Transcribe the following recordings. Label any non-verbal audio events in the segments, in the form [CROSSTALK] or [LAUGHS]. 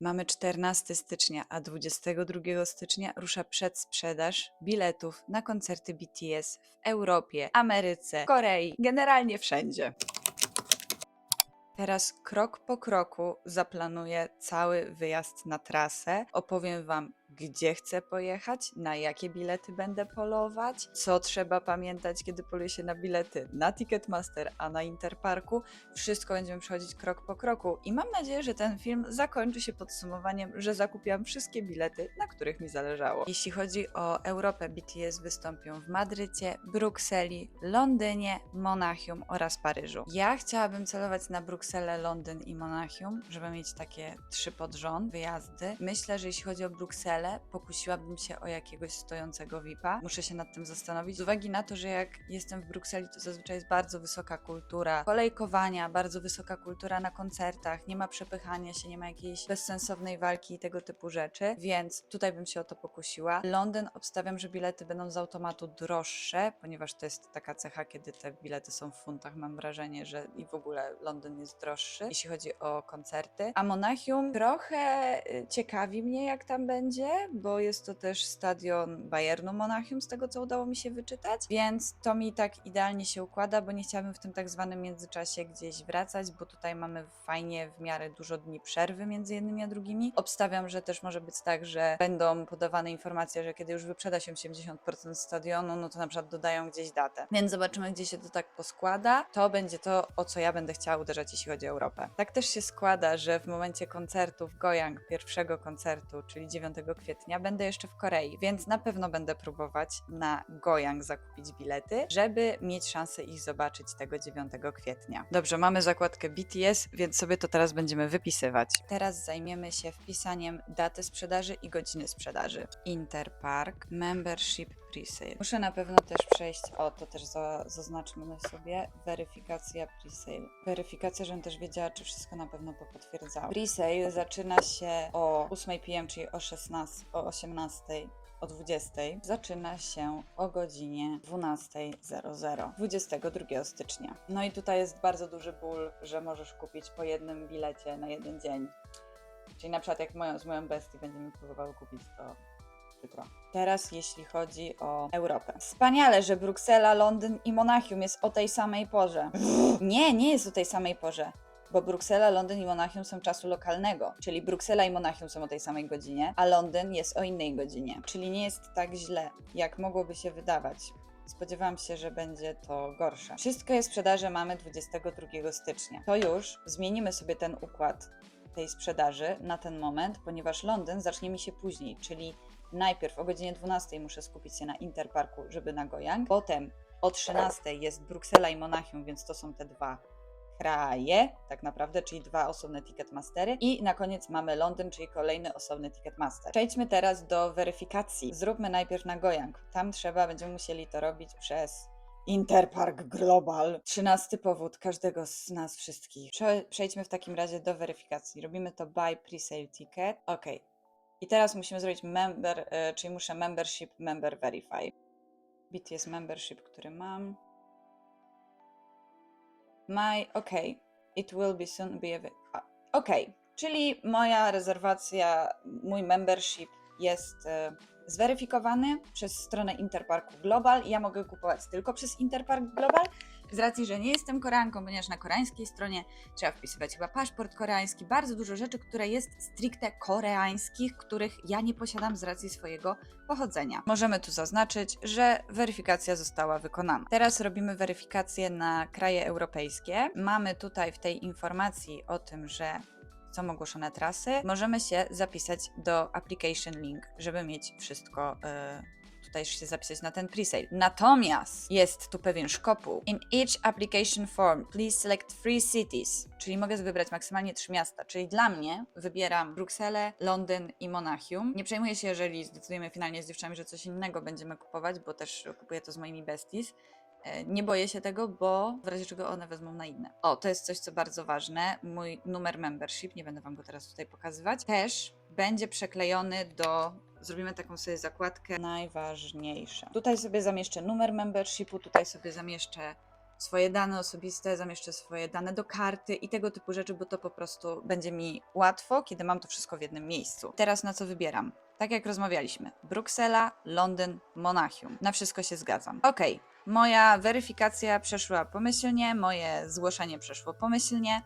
Mamy 14 stycznia, a 22 stycznia rusza przedsprzedaż biletów na koncerty BTS w Europie, Ameryce, Korei, generalnie wszędzie. Teraz krok po kroku zaplanuję cały wyjazd na trasę. Opowiem Wam, gdzie chcę pojechać, na jakie bilety będę polować, co trzeba pamiętać, kiedy poluje się na bilety na Ticketmaster, a na Interparku. Wszystko będziemy przechodzić krok po kroku i mam nadzieję, że ten film zakończy się podsumowaniem, że zakupiłam wszystkie bilety, na których mi zależało. Jeśli chodzi o Europę, BTS wystąpią w Madrycie, Brukseli, Londynie, Monachium oraz Paryżu. Ja chciałabym celować na Brukselę, Londyn i Monachium, żeby mieć takie trzy pod rząd wyjazdy. Myślę, że jeśli chodzi o Brukselę, pokusiłabym się o jakiegoś stojącego VIP-a. Muszę się nad tym zastanowić. Z uwagi na to, że jak jestem w Brukseli, to zazwyczaj jest bardzo wysoka kultura kolejkowania, bardzo wysoka kultura na koncertach, nie ma przepychania się, nie ma jakiejś bezsensownej walki i tego typu rzeczy, więc tutaj bym się o to pokusiła. Londyn obstawiam, że bilety będą z automatu droższe, ponieważ to jest taka cecha, kiedy te bilety są w funtach. Mam wrażenie, że i w ogóle Londyn jest droższy, jeśli chodzi o koncerty. A Monachium trochę y, ciekawi mnie, jak tam będzie, bo jest to też stadion Bayernu Monachium, z tego co udało mi się wyczytać, więc to mi tak idealnie się układa, bo nie chciałabym w tym tak zwanym międzyczasie gdzieś wracać, bo tutaj mamy fajnie w miarę dużo dni przerwy między jednymi a drugimi. Obstawiam, że też może być tak, że będą podawane informacje, że kiedy już wyprzeda się 80% stadionu, no to na przykład dodają gdzieś datę. Więc zobaczymy, gdzie się to tak poskłada. To będzie to, o co ja będę chciała uderzać, jeśli chodzi o Europę. Tak też się składa, że w momencie koncertu Gojang, pierwszego koncertu, czyli 9 kwietnia, będę jeszcze w Korei, więc na pewno będę próbować na Gojang zakupić bilety, żeby mieć szansę ich zobaczyć tego 9 kwietnia. Dobrze, mamy zakładkę BTS, więc sobie to teraz będziemy wypisywać. Teraz zajmiemy się wpisaniem daty sprzedaży i godziny sprzedaży. Interpark, membership presale. Muszę na pewno też przejść, o to też za, zaznaczmy sobie, weryfikacja presale. Weryfikacja, żebym też wiedziała, czy wszystko na pewno popotwierdzało. Presale zaczyna się o 8 p.m., czyli o 16, o 18 o 20 zaczyna się o godzinie 12.00 22 stycznia. No i tutaj jest bardzo duży ból, że możesz kupić po jednym bilecie na jeden dzień. Czyli na przykład jak moją, z moją bestią będziemy próbowały kupić to Teraz jeśli chodzi o Europę. Wspaniale, że Bruksela, Londyn i Monachium jest o tej samej porze. Nie, nie jest o tej samej porze bo Bruksela, Londyn i Monachium są czasu lokalnego, czyli Bruksela i Monachium są o tej samej godzinie, a Londyn jest o innej godzinie, czyli nie jest tak źle, jak mogłoby się wydawać. Spodziewałam się, że będzie to gorsze. Wszystko jest w sprzedaży mamy 22 stycznia. To już zmienimy sobie ten układ tej sprzedaży na ten moment, ponieważ Londyn zacznie mi się później, czyli najpierw o godzinie 12 muszę skupić się na Interparku, żeby na Gojang, potem o 13 jest Bruksela i Monachium, więc to są te dwa kraje, tak naprawdę, czyli dwa osobne Ticketmastery. I na koniec mamy Londyn, czyli kolejny osobny Ticketmaster. Przejdźmy teraz do weryfikacji. Zróbmy najpierw na Gojang. Tam trzeba, będziemy musieli to robić przez Interpark Global. Trzynasty powód każdego z nas wszystkich. Prze- Przejdźmy w takim razie do weryfikacji. Robimy to buy pre-sale ticket. Ok. I teraz musimy zrobić member, e, czyli muszę membership, member verify. BTS membership, który mam. My, ok, it will be soon be available. Ok, czyli moja rezerwacja, mój membership jest e, zweryfikowany przez stronę Interparku Global. Ja mogę kupować tylko przez Interpark Global. Z racji, że nie jestem Koreanką, ponieważ na koreańskiej stronie trzeba wpisywać chyba paszport koreański, bardzo dużo rzeczy, które jest stricte koreańskich, których ja nie posiadam z racji swojego pochodzenia. Możemy tu zaznaczyć, że weryfikacja została wykonana. Teraz robimy weryfikację na kraje europejskie. Mamy tutaj w tej informacji o tym, że są ogłoszone trasy, możemy się zapisać do application link, żeby mieć wszystko. Yy, Tutaj się zapisać na ten presale. Natomiast jest tu pewien szkopuł. In each application form, please select three cities. Czyli mogę wybrać maksymalnie trzy miasta. Czyli dla mnie wybieram Brukselę, Londyn i Monachium. Nie przejmuję się, jeżeli zdecydujemy finalnie z dziewczynami, że coś innego będziemy kupować, bo też kupuję to z moimi besties. E, Nie boję się tego, bo w razie czego one wezmą na inne. O, to jest coś, co bardzo ważne. Mój numer membership, nie będę Wam go teraz tutaj pokazywać, też będzie przeklejony do. Zrobimy taką sobie zakładkę najważniejsze. Tutaj sobie zamieszczę numer membershipu, tutaj sobie zamieszczę swoje dane osobiste, zamieszczę swoje dane do karty i tego typu rzeczy, bo to po prostu będzie mi łatwo, kiedy mam to wszystko w jednym miejscu. Teraz na co wybieram? Tak jak rozmawialiśmy, Bruksela, Londyn, Monachium. Na wszystko się zgadzam. Okej, moja weryfikacja przeszła pomyślnie, moje zgłoszenie przeszło pomyślnie,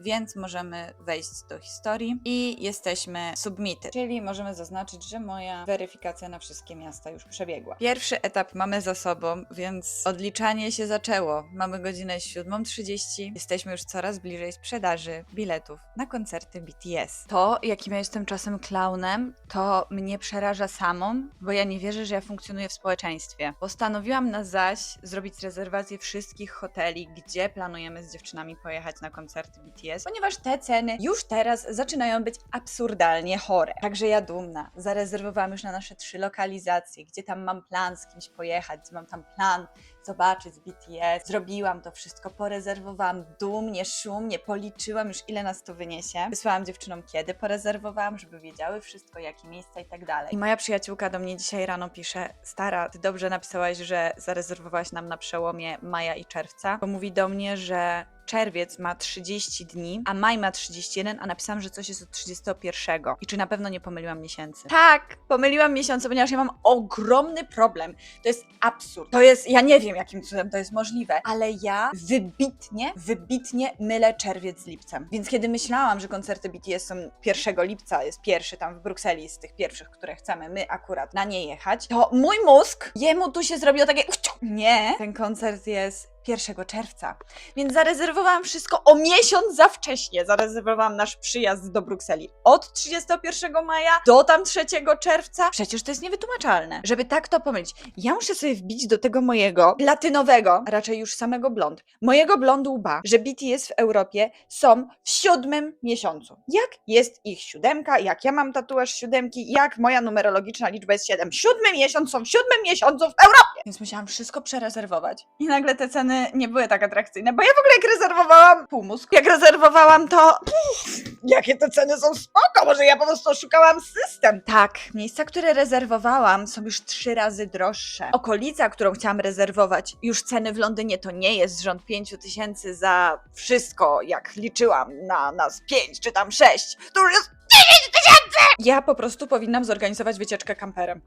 więc możemy wejść do historii i jesteśmy submitted, czyli możemy zaznaczyć, że moja weryfikacja na wszystkie miasta już przebiegła. Pierwszy etap mamy za sobą, więc odliczanie się zaczęło. Mamy godzinę 7.30, jesteśmy już coraz bliżej sprzedaży biletów na koncerty BTS. To, jakim ja jestem czasem klaunem, to mnie przeraża samą, bo ja nie wierzę, że ja funkcjonuję w społeczeństwie. Postanowiłam na zaś zrobić rezerwację wszystkich hoteli, gdzie planujemy z dziewczynami pojechać na koncerty BTS, ponieważ te ceny już teraz zaczynają być absurdalnie chore. Także ja dumna, zarezerwowałam już na nasze trzy lokalizacje, gdzie tam mam plan z kimś pojechać, gdzie mam tam plan zobaczyć BTS. Zrobiłam to wszystko, porezerwowałam dumnie, szumnie, policzyłam już ile nas to wyniesie. Wysłałam dziewczynom kiedy porezerwowałam, żeby wiedziały wszystko, jakie miejsca i tak dalej. I moja przyjaciółka do mnie dzisiaj rano pisze, stara, ty dobrze napisałaś, że zarezerwowałaś nam na przełomie maja i czerwca, bo mówi do mnie, że czerwiec ma 30 dni, a maj ma 31, a napisałam, że coś jest od 31. I czy na pewno nie pomyliłam miesięcy? Tak, pomyliłam miesiące, ponieważ ja mam ogromny problem. To jest absurd. To jest, ja nie wiem jakim cudem to jest możliwe, ale ja wybitnie, wybitnie mylę czerwiec z lipcem. Więc kiedy myślałam, że koncerty BTS są 1 lipca, jest pierwszy tam w Brukseli z tych pierwszych, które chcemy my akurat na nie jechać, to mój mózg, jemu tu się zrobiło takie nie, ten koncert jest 1 czerwca. Więc zarezerwowałam wszystko o miesiąc za wcześnie. Zarezerwowałam nasz przyjazd do Brukseli od 31 maja do tam 3 czerwca. Przecież to jest niewytłumaczalne. Żeby tak to pomylić, ja muszę sobie wbić do tego mojego platynowego, raczej już samego blond, mojego blondu łba, że BTS w Europie są w siódmym miesiącu. Jak jest ich siódemka, jak ja mam tatuaż siódemki, jak moja numerologiczna liczba jest siedem. Siódmy miesiąc są w siódmym miesiącu w Europie! Więc musiałam wszystko przerezerwować. I nagle te ceny nie były tak atrakcyjne, bo ja w ogóle jak rezerwowałam półmózg, jak rezerwowałam to pff, jakie te ceny są spoko, może ja po prostu oszukałam system. Tak, miejsca, które rezerwowałam są już trzy razy droższe. Okolica, którą chciałam rezerwować, już ceny w Londynie to nie jest rząd 5 tysięcy za wszystko, jak liczyłam na nas 5 czy tam 6. To już jest 9 tysięcy! Ja po prostu powinnam zorganizować wycieczkę kamperem.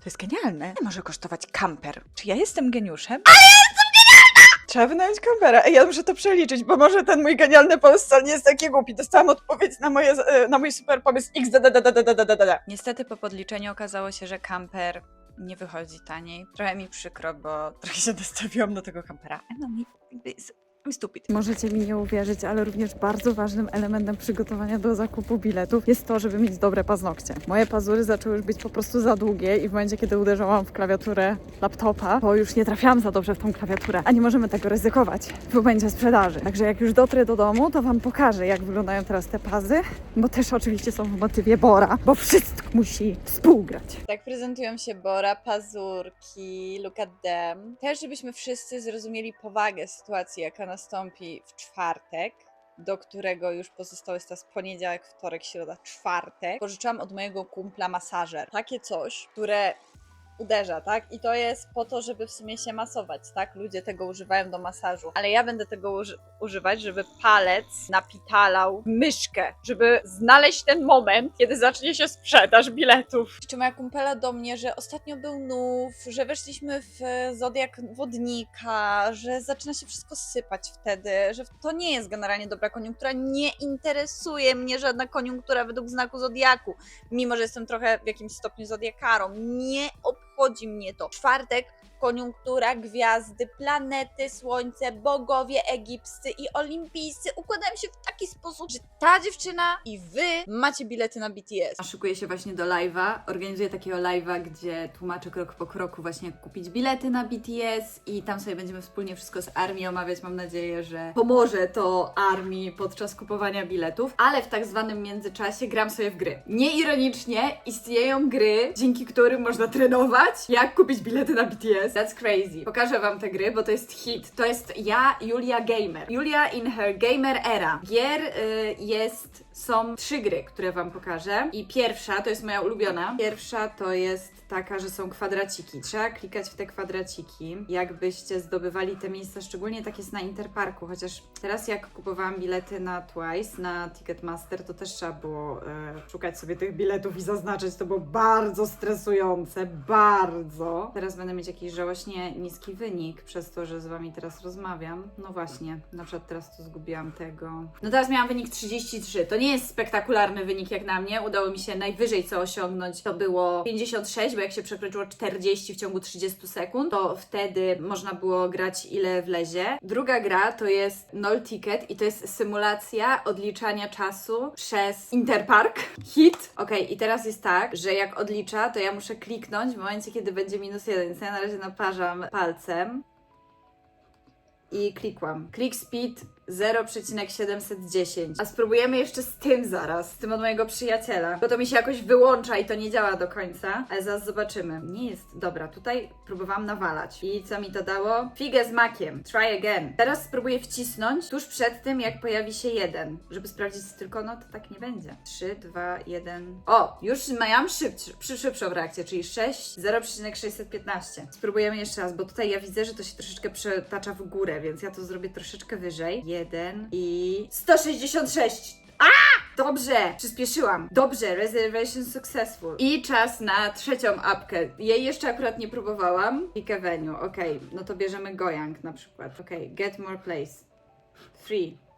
To jest genialne. Może kosztować kamper. Czy ja jestem geniuszem? Ale jestem genialna! Trzeba wynająć kampera. Ej, ja muszę to przeliczyć, bo może ten mój genialny pomysł wcale nie jest taki głupi. Dostałam odpowiedź na, moje, e, na mój super pomysł XDDDDDDDD. Niestety po podliczeniu okazało się, że kamper nie wychodzi taniej. Trochę mi przykro, bo trochę się [LAUGHS] nastawiłam do tego kampera. No mi, I'm stupid. Możecie mi nie uwierzyć, ale również bardzo ważnym elementem przygotowania do zakupu biletów jest to, żeby mieć dobre paznokcie. Moje pazury zaczęły już być po prostu za długie i w momencie, kiedy uderzałam w klawiaturę laptopa, to już nie trafiałam za dobrze w tą klawiaturę, a nie możemy tego ryzykować w momencie sprzedaży. Także jak już dotrę do domu, to Wam pokażę, jak wyglądają teraz te pazy, bo też oczywiście są w motywie Bora, bo wszystko musi współgrać. Tak prezentują się Bora, pazurki, look at them. Też, żebyśmy wszyscy zrozumieli powagę sytuacji, jaka nastąpi w czwartek, do którego już pozostały jest teraz poniedziałek, wtorek, środa, czwartek. Pożyczyłam od mojego kumpla masażer. Takie coś, które uderza, tak? I to jest po to, żeby w sumie się masować, tak? Ludzie tego używają do masażu, ale ja będę tego uży- używać, żeby palec napitalał myszkę, żeby znaleźć ten moment, kiedy zacznie się sprzedaż biletów. Jeszcze moja kumpela do mnie, że ostatnio był nów, że weszliśmy w zodiak wodnika, że zaczyna się wszystko sypać wtedy, że to nie jest generalnie dobra koniunktura, nie interesuje mnie żadna koniunktura według znaku zodiaku, mimo że jestem trochę w jakimś stopniu zodiakarą, nie obchodzi mnie to. Czwartek, koniunktura, gwiazdy, planety, słońce, bogowie egipscy i olimpijscy układają się w taki sposób, że ta dziewczyna i wy macie bilety na BTS. Szykuję się właśnie do live'a. Organizuję takiego live'a, gdzie tłumaczę krok po kroku właśnie jak kupić bilety na BTS i tam sobie będziemy wspólnie wszystko z armii omawiać. Mam nadzieję, że pomoże to armii podczas kupowania biletów, ale w tak zwanym międzyczasie gram sobie w gry. Nieironicznie istnieją gry, dzięki którym można trenować, jak kupić bilety na BTS. That's crazy. Pokażę wam te gry, bo to jest hit. To jest ja, Julia Gamer. Julia in her gamer era. Gier y, jest, są trzy gry, które wam pokażę. I pierwsza, to jest moja ulubiona. Pierwsza to jest taka, że są kwadraciki. Trzeba klikać w te kwadraciki, jakbyście zdobywali te miejsca, szczególnie tak jest na Interparku, chociaż teraz jak kupowałam bilety na Twice, na Ticketmaster, to też trzeba było e, szukać sobie tych biletów i zaznaczać. To było bardzo stresujące, bardzo. Teraz będę mieć jakiś żałośnie niski wynik przez to, że z wami teraz rozmawiam. No właśnie, na przykład teraz tu zgubiłam tego. No teraz miałam wynik 33. To nie jest spektakularny wynik jak na mnie. Udało mi się najwyżej co osiągnąć. To było 56, bo jak się przekroczyło 40 w ciągu 30 sekund, to wtedy można było grać ile wlezie. Druga gra to jest Null Ticket i to jest symulacja odliczania czasu przez Interpark. [LAUGHS] Hit. Okej, i teraz jest tak, że jak odlicza, to ja muszę kliknąć w momencie, kiedy będzie minus jeden. Więc ja na razie naparzam palcem i klikłam. Click speed 0,710. A spróbujemy jeszcze z tym zaraz, z tym od mojego przyjaciela, bo to mi się jakoś wyłącza i to nie działa do końca, ale zaraz zobaczymy. Nie jest dobra, tutaj próbowałam nawalać. I co mi to dało? Figę z makiem. Try again. Teraz spróbuję wcisnąć tuż przed tym, jak pojawi się jeden, żeby sprawdzić, tylko no to tak nie będzie. 3, 2, 1. O, już miałam szybszy, przy, szybszą reakcję, czyli 6, 0,615. Spróbujemy jeszcze raz, bo tutaj ja widzę, że to się troszeczkę przetacza w górę, więc ja to zrobię troszeczkę wyżej. 1 i 166. A! Dobrze! Przyspieszyłam. Dobrze, reservation successful. I czas na trzecią apkę. Jej jeszcze akurat nie próbowałam. Pick venue. Okej, no to bierzemy Gojang na przykład. Okej, get more place. Free.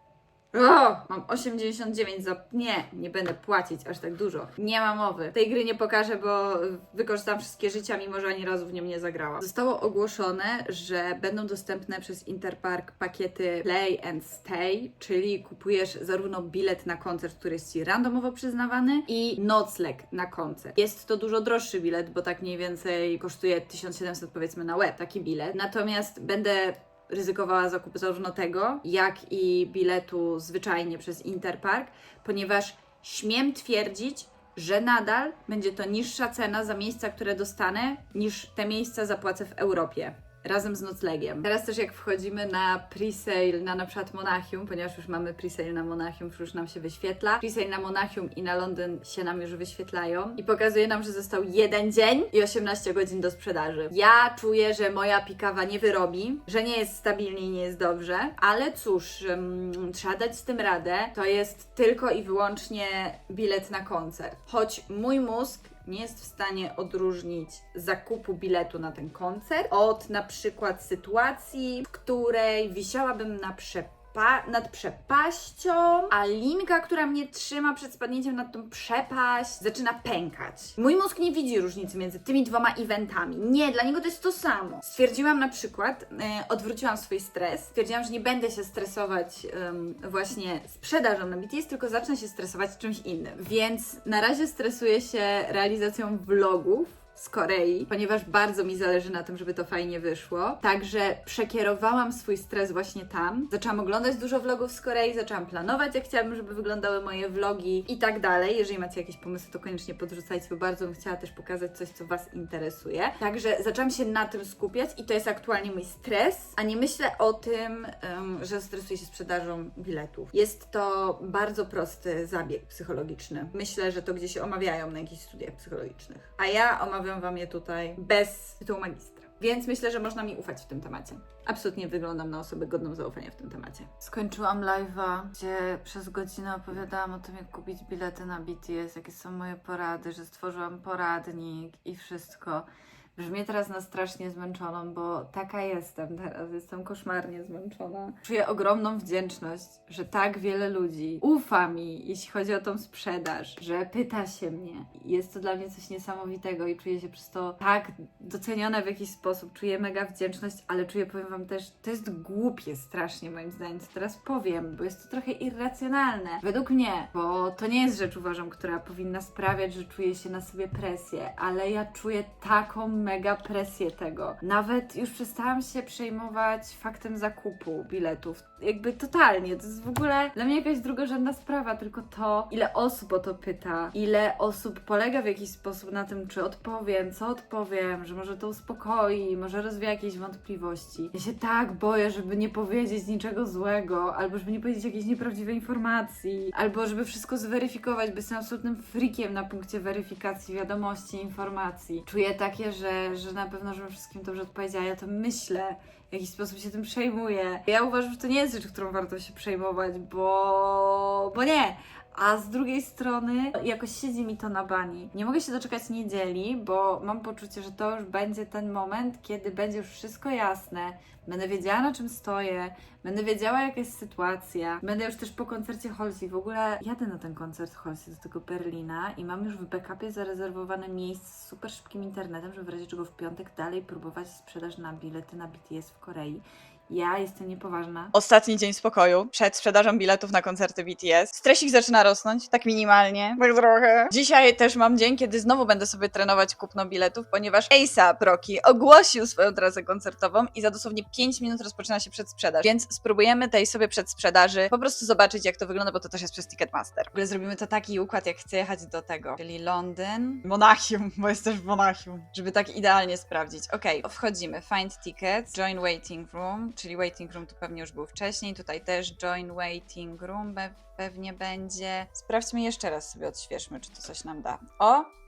O, mam 8,99 za... Nie, nie będę płacić aż tak dużo. Nie ma mowy. Tej gry nie pokażę, bo wykorzystam wszystkie życia, mimo że ani razu w nią nie zagrałam. Zostało ogłoszone, że będą dostępne przez Interpark pakiety Play and Stay, czyli kupujesz zarówno bilet na koncert, który jest Ci randomowo przyznawany i nocleg na koncert. Jest to dużo droższy bilet, bo tak mniej więcej kosztuje 1700 powiedzmy na web, taki bilet. Natomiast będę ryzykowała zakup zarówno tego, jak i biletu zwyczajnie przez Interpark, ponieważ śmiem twierdzić, że nadal będzie to niższa cena za miejsca, które dostanę, niż te miejsca zapłacę w Europie. Razem z noclegiem. Teraz też jak wchodzimy na pre-sale na na przykład Monachium, ponieważ już mamy pre-sale na Monachium, już nam się wyświetla. Pre-sale na Monachium i na Londyn się nam już wyświetlają i pokazuje nam, że został jeden dzień i 18 godzin do sprzedaży. Ja czuję, że moja pikawa nie wyrobi, że nie jest stabilnie i nie jest dobrze, ale cóż, ym, trzeba dać z tym radę. To jest tylko i wyłącznie bilet na koncert. Choć mój mózg nie jest w stanie odróżnić zakupu biletu na ten koncert od na przykład sytuacji, w której wisiałabym na przepaści nad przepaścią, a linka, która mnie trzyma przed spadnięciem nad tą przepaść, zaczyna pękać. Mój mózg nie widzi różnicy między tymi dwoma eventami. Nie, dla niego to jest to samo. Stwierdziłam na przykład, e, odwróciłam swój stres, stwierdziłam, że nie będę się stresować em, właśnie sprzedażą na BTS, tylko zacznę się stresować czymś innym. Więc na razie stresuję się realizacją vlogów, z Korei, ponieważ bardzo mi zależy na tym, żeby to fajnie wyszło. Także przekierowałam swój stres właśnie tam. Zaczęłam oglądać dużo vlogów z Korei, zaczęłam planować, jak chciałabym, żeby wyglądały moje vlogi i tak dalej. Jeżeli macie jakieś pomysły, to koniecznie podrzucajcie, bo bardzo bym chciała też pokazać coś, co Was interesuje. Także zaczęłam się na tym skupiać i to jest aktualnie mój stres, a nie myślę o tym, em, że stresuję się sprzedażą biletów. Jest to bardzo prosty zabieg psychologiczny. Myślę, że to gdzieś omawiają na jakichś studiach psychologicznych. A ja omawiam Wam je tutaj bez tytułu magistra. Więc myślę, że można mi ufać w tym temacie. Absolutnie wyglądam na osobę godną zaufania w tym temacie. Skończyłam live'a, gdzie przez godzinę opowiadałam o tym, jak kupić bilety na BTS, jakie są moje porady, że stworzyłam poradnik i wszystko. Brzmię teraz na strasznie zmęczoną, bo taka jestem teraz. Jestem koszmarnie zmęczona. Czuję ogromną wdzięczność, że tak wiele ludzi ufa mi, jeśli chodzi o tą sprzedaż, że pyta się mnie. Jest to dla mnie coś niesamowitego i czuję się przez to tak doceniona w jakiś sposób. Czuję mega wdzięczność, ale czuję, powiem Wam też, to jest głupie strasznie moim zdaniem, co teraz powiem, bo jest to trochę irracjonalne. Według mnie, bo to nie jest rzecz, uważam, która powinna sprawiać, że czuję się na sobie presję, ale ja czuję taką mega presję tego. Nawet już przestałam się przejmować faktem zakupu biletów. Jakby totalnie. To jest w ogóle dla mnie jakaś drugorzędna sprawa, tylko to, ile osób o to pyta, ile osób polega w jakiś sposób na tym, czy odpowiem, co odpowiem, że może to uspokoi, może rozwija jakieś wątpliwości. Ja się tak boję, żeby nie powiedzieć niczego złego, albo żeby nie powiedzieć jakiejś nieprawdziwej informacji, albo żeby wszystko zweryfikować, bo jestem absolutnym frikiem na punkcie weryfikacji wiadomości, informacji. Czuję takie, że, że na pewno, żebym wszystkim dobrze odpowiedziała, ja to myślę, w jakiś sposób się tym przejmuję. Ja uważam, że to nie jest rzecz, którą warto się przejmować, bo, bo nie. A z drugiej strony jakoś siedzi mi to na bani. Nie mogę się doczekać niedzieli, bo mam poczucie, że to już będzie ten moment, kiedy będzie już wszystko jasne. Będę wiedziała na czym stoję, będę wiedziała jaka jest sytuacja. Będę już też po koncercie Halsey. W ogóle jadę na ten koncert Halsey do tego Berlina i mam już w backupie zarezerwowane miejsce z super szybkim internetem, żeby w razie czego w piątek dalej próbować sprzedaż na bilety na BTS w Korei. Ja jestem niepoważna. Ostatni dzień spokoju przed sprzedażą biletów na koncerty BTS. Stresik zaczyna rosnąć, tak minimalnie, tak trochę. Dzisiaj też mam dzień, kiedy znowu będę sobie trenować kupno biletów, ponieważ ASAP Rocky ogłosił swoją trasę koncertową i za dosłownie 5 minut rozpoczyna się przedsprzedaż. Więc spróbujemy tej sobie przedsprzedaży po prostu zobaczyć, jak to wygląda, bo to też jest przez Ticketmaster. W ogóle zrobimy to taki układ, jak chcę jechać do tego, czyli Londyn, Monachium, bo jest też w Monachium, żeby tak idealnie sprawdzić. Okej, wchodzimy, find tickets, join waiting room, czyli waiting room tu pewnie już był wcześniej, tutaj też join waiting room pewnie będzie. Sprawdźmy jeszcze raz sobie, odświeżmy, czy to coś nam da. O!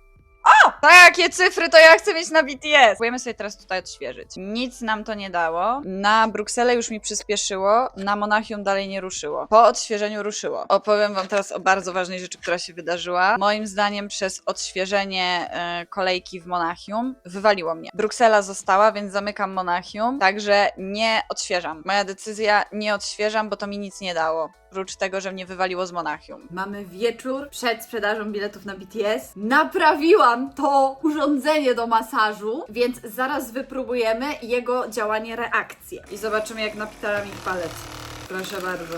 O! Takie cyfry to ja chcę mieć na BTS! Próbujemy sobie teraz tutaj odświeżyć. Nic nam to nie dało. Na Brukselę już mi przyspieszyło, na Monachium dalej nie ruszyło. Po odświeżeniu ruszyło. Opowiem wam teraz o bardzo ważnej rzeczy, która się wydarzyła. Moim zdaniem przez odświeżenie e, kolejki w Monachium wywaliło mnie. Bruksela została, więc zamykam Monachium, także nie odświeżam. Moja decyzja nie odświeżam, bo to mi nic nie dało. Oprócz tego, że mnie wywaliło z Monachium. Mamy wieczór przed sprzedażą biletów na BTS. Naprawiłam to urządzenie do masażu, więc zaraz wypróbujemy jego działanie reakcję. I zobaczymy, jak napitala mi palec. Proszę bardzo.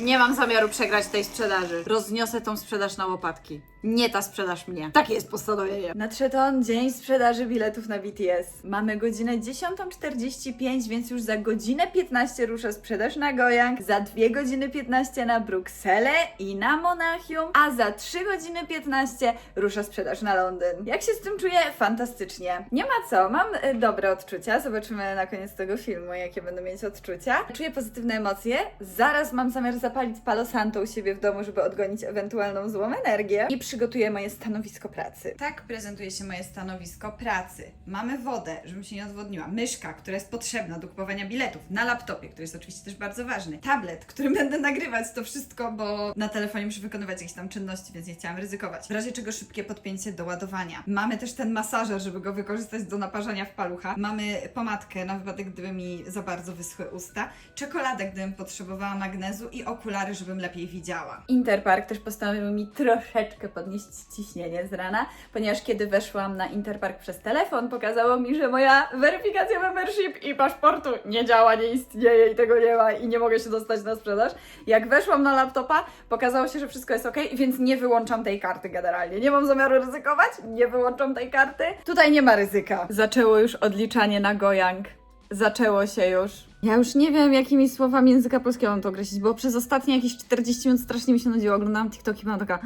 Nie mam zamiaru przegrać tej sprzedaży. Rozniosę tą sprzedaż na łopatki. Nie ta sprzedaż mnie. Takie jest postanowienie. Nadszedł on dzień sprzedaży biletów na BTS. Mamy godzinę 10.45, więc już za godzinę 15 rusza sprzedaż na Gojang, za 2 godziny 15 na Brukselę i na Monachium, a za 3 godziny 15 rusza sprzedaż na Londyn. Jak się z tym czuję? Fantastycznie. Nie ma co, mam y, dobre odczucia. Zobaczymy na koniec tego filmu, jakie będę mieć odczucia. Czuję pozytywne emocje. Zaraz mam zamiar zapalić Palo Santo u siebie w domu, żeby odgonić ewentualną złą energię i przygotuję moje stanowisko pracy. Tak prezentuje się moje stanowisko pracy. Mamy wodę, żebym się nie odwodniła, myszka, która jest potrzebna do kupowania biletów, na laptopie, który jest oczywiście też bardzo ważny, tablet, którym [LAUGHS] będę nagrywać to wszystko, bo na telefonie muszę wykonywać jakieś tam czynności, więc nie chciałam ryzykować. W razie czego szybkie podpięcie do ładowania. Mamy też ten masażer, żeby go wykorzystać do naparzania w palucha. Mamy pomadkę na wypadek, gdyby mi za bardzo wyschły usta, czekoladę, gdybym potrzebowała magnezu i okulary, żebym lepiej widziała. Interpark też postanowił mi troszeczkę podnieść ciśnienie z rana, ponieważ kiedy weszłam na Interpark przez telefon, pokazało mi, że moja weryfikacja membership i paszportu nie działa, nie istnieje i tego nie ma i nie mogę się dostać na sprzedaż. Jak weszłam na laptopa, pokazało się, że wszystko jest ok, więc nie wyłączam tej karty generalnie. Nie mam zamiaru ryzykować, nie wyłączam tej karty. Tutaj nie ma ryzyka. Zaczęło już odliczanie na Gojang. Zaczęło się już. Ja już nie wiem, jakimi słowami języka polskiego mam to określić, bo przez ostatnie jakieś 40 minut strasznie mi się nudziło. Oglądałam TikToki, byłam taka,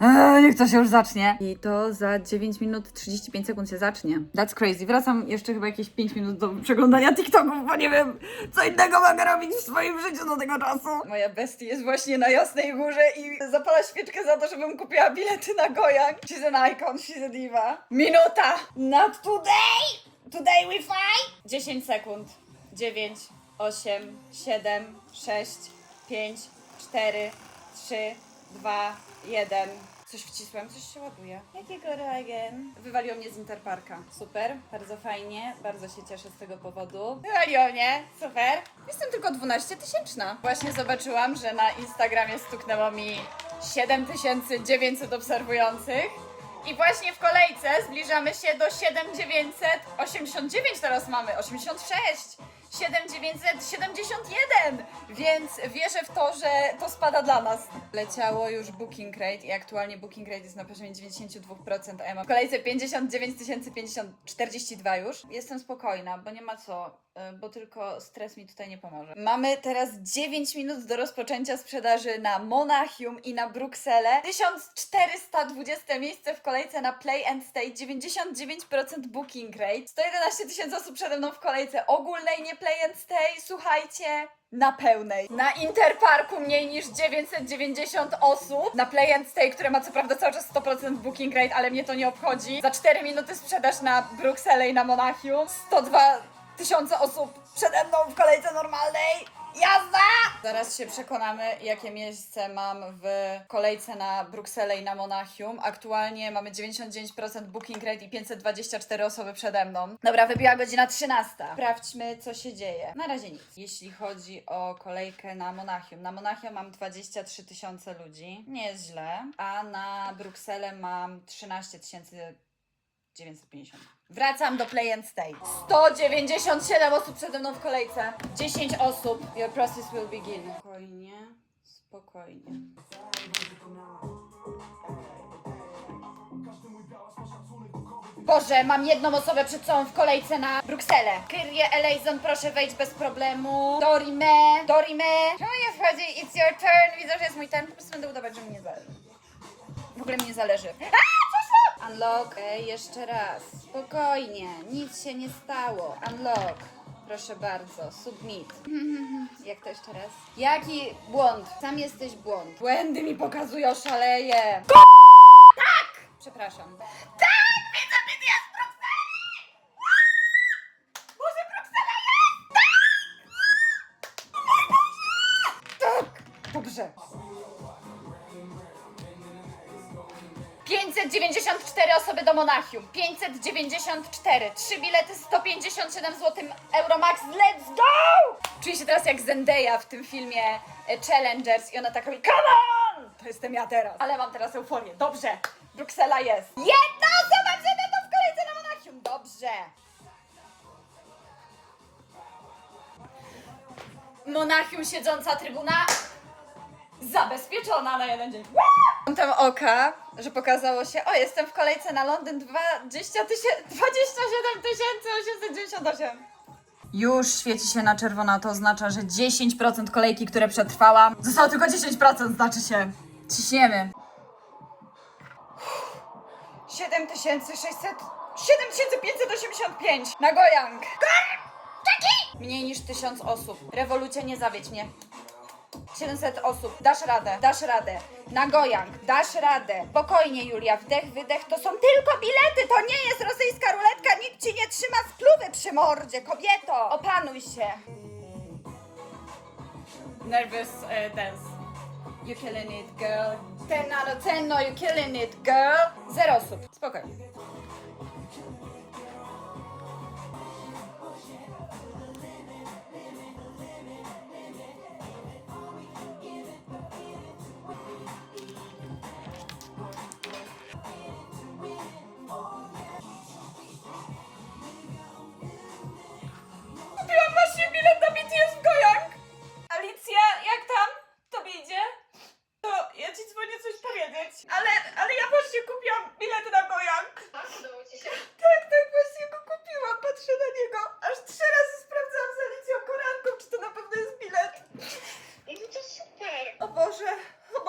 eee, niech to się już zacznie. I to za 9 minut 35 sekund się zacznie. That's crazy. Wracam jeszcze chyba jakieś 5 minut do przeglądania TikToków, bo nie wiem, co innego mogę robić w swoim życiu do tego czasu. Moja bestia jest właśnie na Jasnej Górze i zapala świeczkę za to, żebym kupiła bilety na Gojang. She's an icon, she's a diva. Minuta! Not today! Today we fight! 10 sekund. 9, 8, 7, 6, 5, 4, 3, 2, 1. Coś wcisłem, coś się ładuje. Jakiego again? Wywaliło mnie z Interparka. Super, bardzo fajnie, bardzo się cieszę z tego powodu. Wywaliło mnie, super. Jestem tylko 12 tysięczna. Właśnie zobaczyłam, że na Instagramie stuknęło mi 7900 obserwujących. I właśnie w kolejce zbliżamy się do 7989 teraz mamy, 86, 7971, więc wierzę w to, że to spada dla nas. Leciało już booking rate i aktualnie booking rate jest na poziomie 92%, a ja mam w kolejce 59 050, 42 już. Jestem spokojna, bo nie ma co bo tylko stres mi tutaj nie pomoże. Mamy teraz 9 minut do rozpoczęcia sprzedaży na Monachium i na Brukselę. 1420 miejsce w kolejce na Play and Stay, 99% booking rate. 111 tysięcy osób przede mną w kolejce ogólnej, nie Play and Stay. Słuchajcie, na pełnej. Na Interparku mniej niż 990 osób. Na Play and Stay, które ma co prawda cały czas 100% booking rate, ale mnie to nie obchodzi. Za 4 minuty sprzedaż na Brukselę i na Monachium. 102 tysiące osób przede mną w kolejce normalnej. Jazda! Zaraz się przekonamy, jakie miejsce mam w kolejce na Brukselę i na Monachium. Aktualnie mamy 99% booking rate i 524 osoby przede mną. Dobra, wybiła godzina 13. Sprawdźmy, co się dzieje. Na razie nic. Jeśli chodzi o kolejkę na Monachium. Na Monachium mam 23 tysiące ludzi. Nie jest źle. A na Brukselę mam 13 tysięcy 950. Wracam do Play and Stay. 197 osób przede mną w kolejce. 10 osób. Your process will begin. Spokojnie, spokojnie. Boże, mam jedną osobę przed sobą w kolejce na Brukselę. Kyrie Elejzon, proszę wejść bez problemu. Dorime, Dorime. Czemu nie wchodzi? It's your turn. Widzę, że jest mój turn. Po prostu będę udawać, że mi nie zależy. W ogóle mi nie zależy. A! Unlock. Ej, jeszcze raz. Spokojnie. Nic się nie stało. Unlock. Proszę bardzo. Submit. [LAUGHS] Jak to jeszcze raz? Jaki błąd? Sam jesteś błąd. Błędy mi pokazują, szaleje. Tak! Przepraszam. Tak! 594 osoby do Monachium. 594. Trzy bilety 157 zł Euromax. Let's go! Czuję się teraz jak Zendaya w tym filmie e, Challengers i ona taka mówi Come on! To jestem ja teraz. Ale mam teraz euforię. Dobrze. Bruksela jest. Jedna osoba przede mną w kolejce na Monachium. Dobrze. Monachium siedząca trybuna zabezpieczona na jeden dzień. Kątem oka, że pokazało się, o jestem w kolejce na Londyn 20 tysięcy, 27 898. Już świeci się na czerwono, to oznacza, że 10% kolejki, które przetrwałam, zostało tylko 10%, znaczy się. Ciśniemy. 7600, 7585 na Gojang. Mniej niż 1000 osób. Rewolucja, nie zawiedź mnie. 700 osób. Dasz radę, dasz radę. Na Gojang, dasz radę. Spokojnie, Julia, wdech, wydech. To są tylko bilety, to nie jest rosyjska ruletka. Nikt ci nie trzyma spluwy przy mordzie, kobieto. Opanuj się. Nervous uh, dance. You killing it, girl. 10 out of 10, no you killing it, girl. Zero osób. Spokojnie.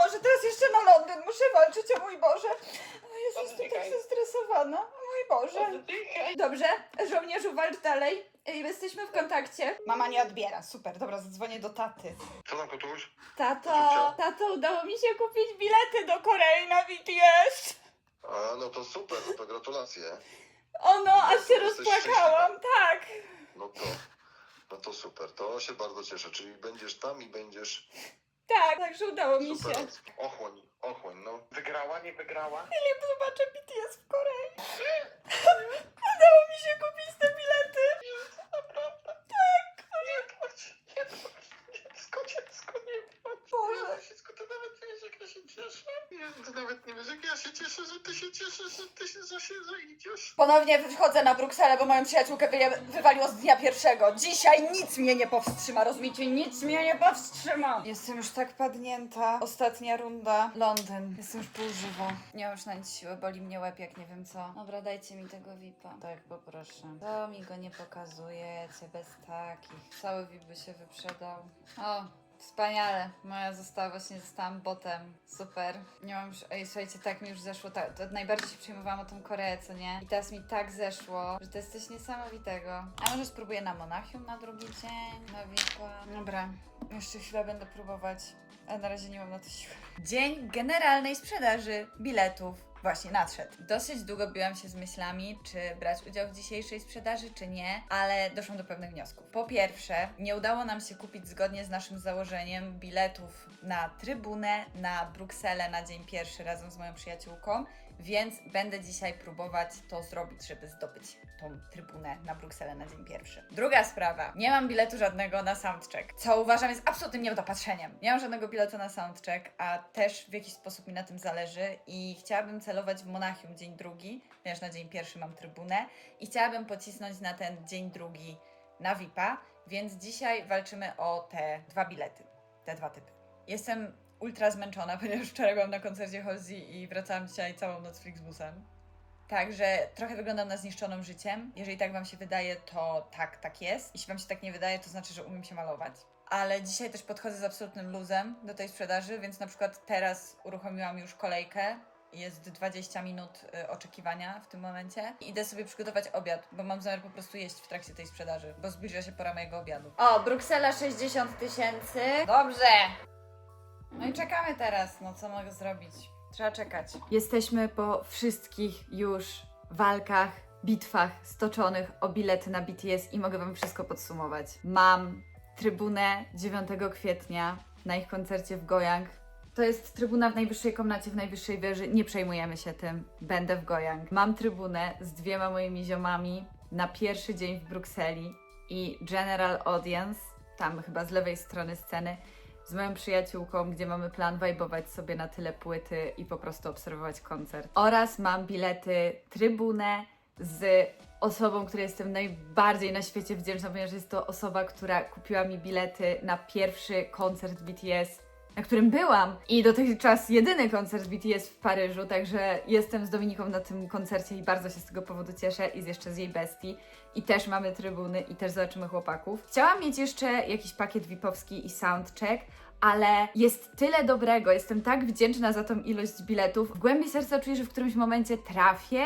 Boże, teraz jeszcze na Londyn. Muszę walczyć, o mój Boże. O Jezus, jestem tak Oddychaj. zestresowana. O mój Boże. Oddychaj. Dobrze, żołnierzu, walcz dalej. Y, Jesteśmy w kontakcie. Mama nie odbiera, super, dobra, zadzwonię do taty. Co tam kotuś? Tato, tato, udało mi się kupić bilety do Korei na BTS. A no to super, no to gratulacje. O no, aż się Jesteś rozpłakałam, tak. No to, no to super, to się bardzo cieszę. Czyli będziesz tam i będziesz Tak, także udało mi się. super. Ochłoń, ochłoń, no. Wygrała, nie wygrała? Filip, zobaczę BTS w Korei. [LAUGHS] udało mi się kupić te bilety. Naprawdę. Tak. Nie płacz, cieszę. Nie, nawet nie wiesz, jak ja się cieszę, że ty się cieszysz, że ty się, że się że. Ponownie wychodzę na Brukselę, bo moją przyjaciółkę wyje- wywaliło z dnia pierwszego. Dzisiaj nic mnie nie powstrzyma, rozumiecie? Nic mnie nie powstrzyma. Jestem już tak padnięta. Ostatnia runda. Londyn. Jestem już półżywa. Nie mam już na nic siły, boli mnie łeb, jak nie wiem co. Dobra, dajcie mi tego VIPa. Tak, poproszę. To mi go nie pokazujecie, bez takich. Cały VIP by się wyprzedał. O, wspaniale. Moja została, właśnie zostałam botem. Super. Nie mam już, ej, słuchajcie, tak mi już zeszło. Tak, to najbardziej się przejmowałam o tą Koreę, co nie? I teraz mi tak zeszło, że to jest coś niesamowitego. A może spróbuję na Monachium na drugi dzień? Na VIP-a? Dobra, jeszcze chwilę będę próbować. A na razie nie mam na to siły. Dzień generalnej sprzedaży biletów właśnie nadszedł. Dosyć długo biłam się z myślami, czy brać udział w dzisiejszej sprzedaży, czy nie, ale doszłam do pewnych wniosków. Po pierwsze, nie udało nam się kupić zgodnie z naszym założeniem biletów na trybunę na Brukselę na dzień pierwszy razem z moją przyjaciółką, więc będę dzisiaj próbować to zrobić, żeby zdobyć tą trybunę na Brukselę na dzień pierwszy. Druga sprawa. Nie mam biletu żadnego na soundcheck, co uważam jest absolutnym niedopatrzeniem. Nie mam żadnego biletu na soundcheck, a też w jakiś sposób mi na tym zależy i chciałabym celować w Monachium dzień drugi, ponieważ na dzień pierwszy mam trybunę i chciałabym pocisnąć na ten dzień drugi na VIP-a, więc dzisiaj walczymy o te dwa bilety, te dwa typy. Jestem ultra zmęczona, [LAUGHS] ponieważ wczoraj byłam na koncercie Halsey i wracałam dzisiaj całą noc Flixbusem. Także trochę wyglądam na zniszczoną życiem. Jeżeli tak Wam się wydaje, to tak, tak jest. Jeśli Wam się tak nie wydaje, to znaczy, że umiem się malować. Ale dzisiaj też podchodzę z absolutnym luzem do tej sprzedaży, więc na przykład teraz uruchomiłam już kolejkę. Jest 20 minut y, oczekiwania w tym momencie. I idę sobie przygotować obiad, bo mam zamiar po prostu jeść w trakcie tej sprzedaży, bo zbliża się pora mojego obiadu. O, Bruksela 60 tysięcy. Dobrze. No i czekamy teraz, no co mogę zrobić? Trzeba czekać. Jesteśmy po wszystkich już walkach, bitwach stoczonych o bilety na BTS i mogę Wam wszystko podsumować. Mam trybunę 9 kwietnia na ich koncercie w Gojang. To jest trybuna w najwyższej komnacie, w najwyższej wieży. Nie przejmujemy się tym. Będę w Gojang. Mam trybunę z dwiema moimi ziomami na pierwszy dzień w Brukseli i General Audience, tam chyba z lewej strony sceny, z moją przyjaciółką, gdzie mamy plan wajbować sobie na tyle płyty i po prostu obserwować koncert. Oraz mam bilety trybunę z osobą, której jestem najbardziej na świecie wdzięczna, ponieważ jest to osoba, która kupiła mi bilety na pierwszy koncert BTS, na którym byłam. I dotychczas jedyny koncert BTS w Paryżu, także jestem z Dominiką na tym koncercie i bardzo się z tego powodu cieszę i jeszcze z jej bestii. I też mamy trybuny i też zobaczymy chłopaków. Chciałam mieć jeszcze jakiś pakiet VIP-owski i soundcheck, ale jest tyle dobrego, jestem tak wdzięczna za tą ilość biletów. W głębi serca czuję, że w którymś momencie trafię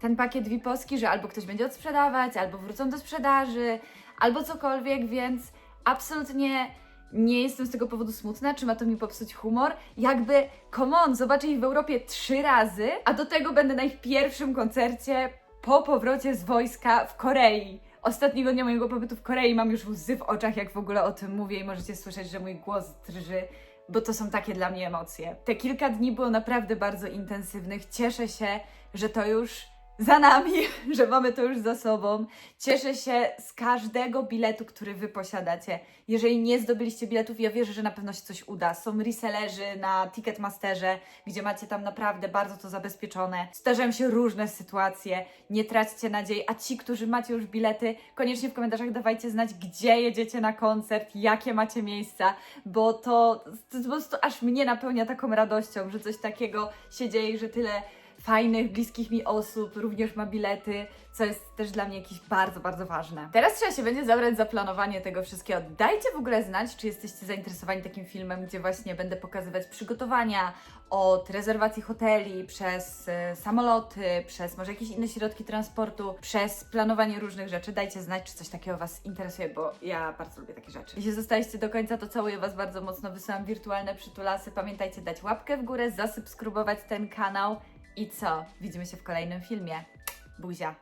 ten pakiet VIP-owski, że albo ktoś będzie odsprzedawać, albo wrócą do sprzedaży, albo cokolwiek, więc absolutnie nie jestem z tego powodu smutna, czy ma to mi popsuć humor. Jakby, come on, zobaczę ich w Europie trzy razy, a do tego będę na ich pierwszym koncercie po powrocie z wojska w Korei. Ostatniego dnia mojego pobytu w Korei mam już łzy w oczach, jak w ogóle o tym mówię i możecie słyszeć, że mój głos drży, bo to są takie dla mnie emocje. Te kilka dni było naprawdę bardzo intensywnych. Cieszę się, że to już za nami, [LAUGHS] że mamy to już za sobą. Cieszę się z każdego biletu, który Wy posiadacie. Jeżeli nie zdobyliście biletów, ja wierzę, że na pewno się coś uda. Są resellerzy na Ticketmasterze, gdzie macie tam naprawdę bardzo to zabezpieczone. Zdarzają się różne sytuacje, nie traćcie nadziei. A ci, którzy macie już bilety, koniecznie w komentarzach dawajcie znać, gdzie jedziecie na koncert, jakie macie miejsca, bo to, to po prostu aż mnie napełnia taką radością, że coś takiego się dzieje, że tyle fajnych, bliskich mi osób również ma bilety, co jest też dla mnie jakieś bardzo, bardzo ważne. Teraz trzeba się będzie zabrać za planowanie tego wszystkiego. Dajcie w ogóle znać, czy jesteście zainteresowani takim filmem, gdzie właśnie będę pokazywać przygotowania od rezerwacji hoteli, przez e, samoloty, przez może jakieś inne środki transportu, przez planowanie różnych rzeczy. Dajcie znać, czy coś takiego Was interesuje, bo ja bardzo lubię takie rzeczy. Jeśli zostaliście do końca, to całuję Was bardzo mocno, wysyłam wirtualne przytulasy. Pamiętajcie dać łapkę w górę, zasubskrybować ten kanał. I co? Widzimy się w kolejnym filmie. Buzia!